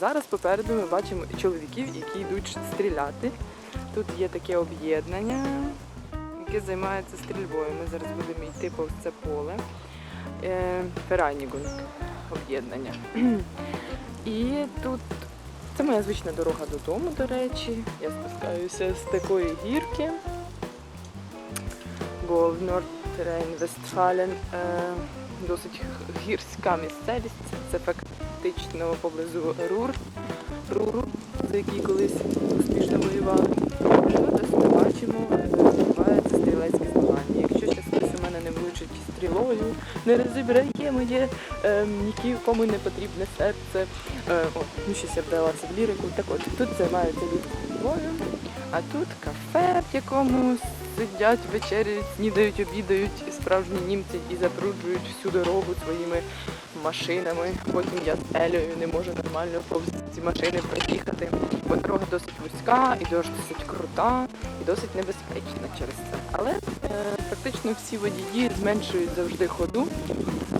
Зараз попереду ми бачимо чоловіків, які йдуть стріляти. Тут є таке об'єднання, яке займається стрільбою. Ми зараз будемо йти повз це поле. Е, Ферайнігунг об'єднання. І тут це моя звична дорога додому, до речі. Я спускаюся з такої гірки. Бо в Норд-Рейн-Вестфален е, досить гірська місцевість. Це фактично поблизу Рур, Руру, за який колись успішно воювали. Ось ми бачимо, е, відбуваються стрілецькі змагання. Якщо хтось у мене не влучить стрілою, не розібрає моє е, нікому не потрібне серце. Е, о, ну щось я вдалася в лірику. Так от, тут займаються люди стрільбою, а тут кафе, в якому сидять, вечеряють, снідають, обідають справжні німці і запруджують всю дорогу своїми машинами. Потім я з Елею не можу нормально повз ці машини проїхати, бо дорога досить вузька і досить крута і досить небезпечна через це. Але е, практично всі водії зменшують завжди ходу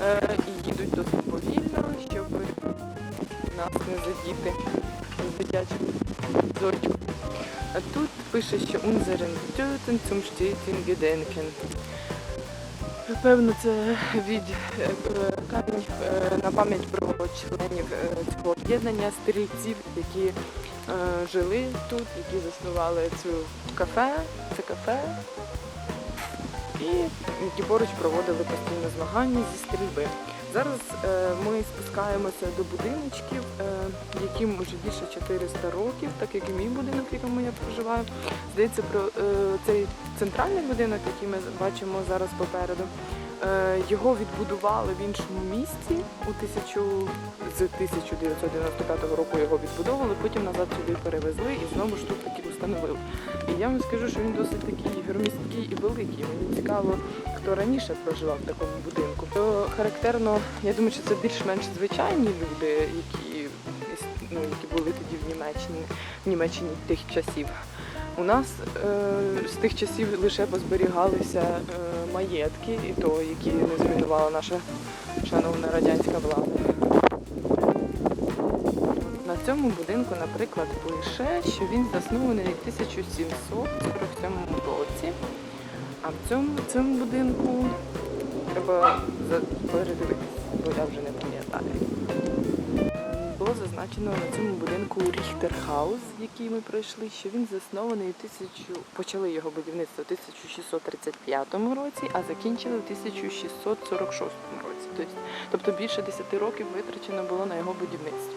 е, і їдуть досить повільно, щоб нас не задіти з дитячим зорчиком. А тут пише, що unseren Töten zum steten Gedenken. Певно, це від е, камінь е, на пам'ять про членів е, цього об'єднання стрільців, які жили тут, які заснували цю кафе, це кафе, і які поруч проводили постійно змагання зі стрільби. Зараз е, ми спускаємося до будиночків, е, яким вже більше 400 років, так як і мій будинок, в якому я проживаю. Здається, про е, цей центральний будинок, який ми бачимо зараз попереду. Його відбудували в іншому місці у тисячу з 1995 року його відбудовували, потім назад сюди перевезли і знову ж тут таки установили. Я вам скажу, що він досить такий громісткий і великий. Мені цікаво, хто раніше проживав в такому будинку. То характерно, я думаю, що це більш-менш звичайні люди, які, ну, які були тоді в Німеччині, в Німеччині тих часів. У нас е, з тих часів лише позберігалися е, маєтки, і то, які не зруйнувала наша шановна радянська влада. На цьому будинку, наприклад, пише, що він заснований у 1747 році. А в цьому, цьому будинку треба передивитися, бо я вже не пам'ятаю. Було зазначено на цьому будинку Ріхтерхаус, який ми пройшли, що він заснований тисячу... почали його будівництво у 1635 році, а закінчили у 1646 році. Тобто, тобто більше 10 років витрачено було на його будівництво.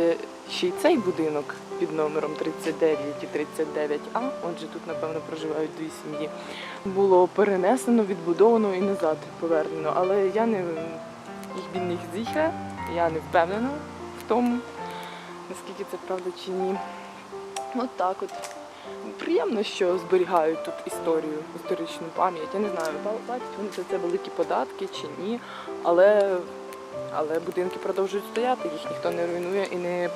Е, Ще й цей будинок під номером 39 і 39А, отже, тут, напевно, проживають дві сім'ї, було перенесено, відбудовано і назад повернено. Але я не їх nicht sicher, я не впевнена в тому, наскільки це правда чи ні. От так от. Приємно, що зберігають тут історію, історичну пам'ять. Я не знаю, платять вони за це великі податки чи ні, але, але будинки продовжують стояти, їх ніхто не руйнує і не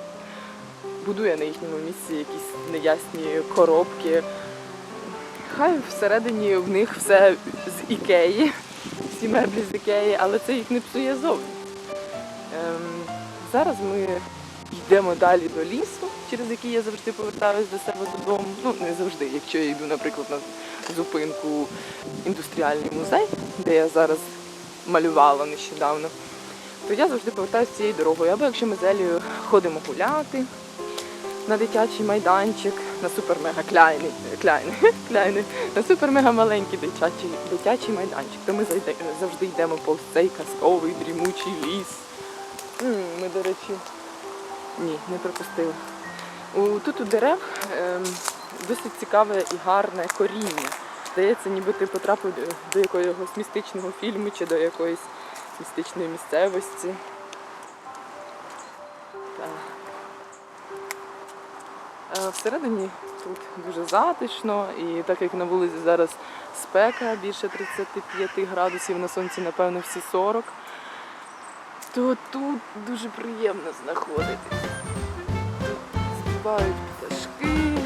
будує на їхньому місці якісь неясні коробки. Хай всередині в них все з ікеї, всі меблі з ікеї, але це їх не псує зовні. Ем, зараз ми йдемо далі до лісу, через який я завжди повертаюся до себе додому. Ну, не завжди, якщо я йду, наприклад, на зупинку індустріальний музей, де я зараз малювала нещодавно, то я завжди повертаюся цією дорогою. Або якщо ми з Елією ходимо гуляти на дитячий майданчик, на супер-мега кляйний, кляйний, кляйний, на супер-мега маленький дитячий, дитячий майданчик, то ми завжди йдемо повз цей казковий дрімучий ліс. Ми, до речі, ні, не пропустили. У, тут у дерев ем, досить цікаве і гарне коріння. Здається, ніби ти потрапив до якогось містичного фільму чи до якоїсь містичної місцевості. Е, Всередині тут дуже затишно, і так як на вулиці зараз спека більше 35 градусів, на сонці, напевно, всі 40, то тут дуже приємно знаходитись. Тут співають пташки,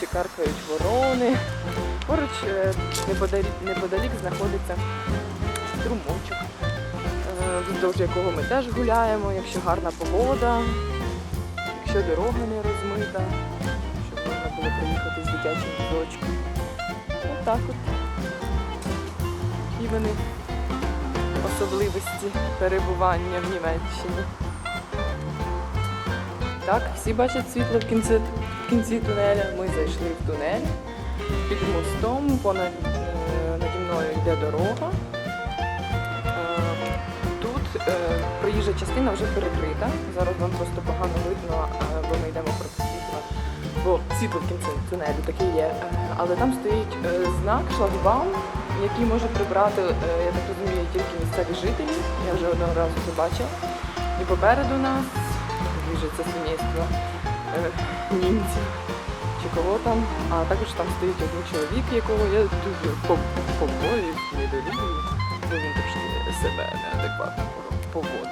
чи каркають ворони. Поруч е, неподалік, неподалік знаходиться струмочок, вздовж якого ми теж гуляємо, якщо гарна погода. якщо дорога не розмита, щоб можна було проїхати з дитячим візочком. Отак от. І вони особливості перебування в Німеччині. Так, всі бачать світло в кінці, в кінці тунеля. Ми зайшли в тунель. Під мостом понад е, наді мною йде дорога. Е, проїжджа частина вже перекрита. Зараз вам просто погано видно, бо ми йдемо проти світла. Бо світло в кінці тунелю таке є. Е, Але там стоїть е, знак шлагбаум, який може прибрати, я так розумію, тільки місцеві жителі. Я вже одного разу це бачила. І попереду нас двіжиться сімейство німців чи кого там, а також там стоїть один чоловік, якого я дуже по- побоююсь, недолюблюю, бо він трошки себе неадекватно так.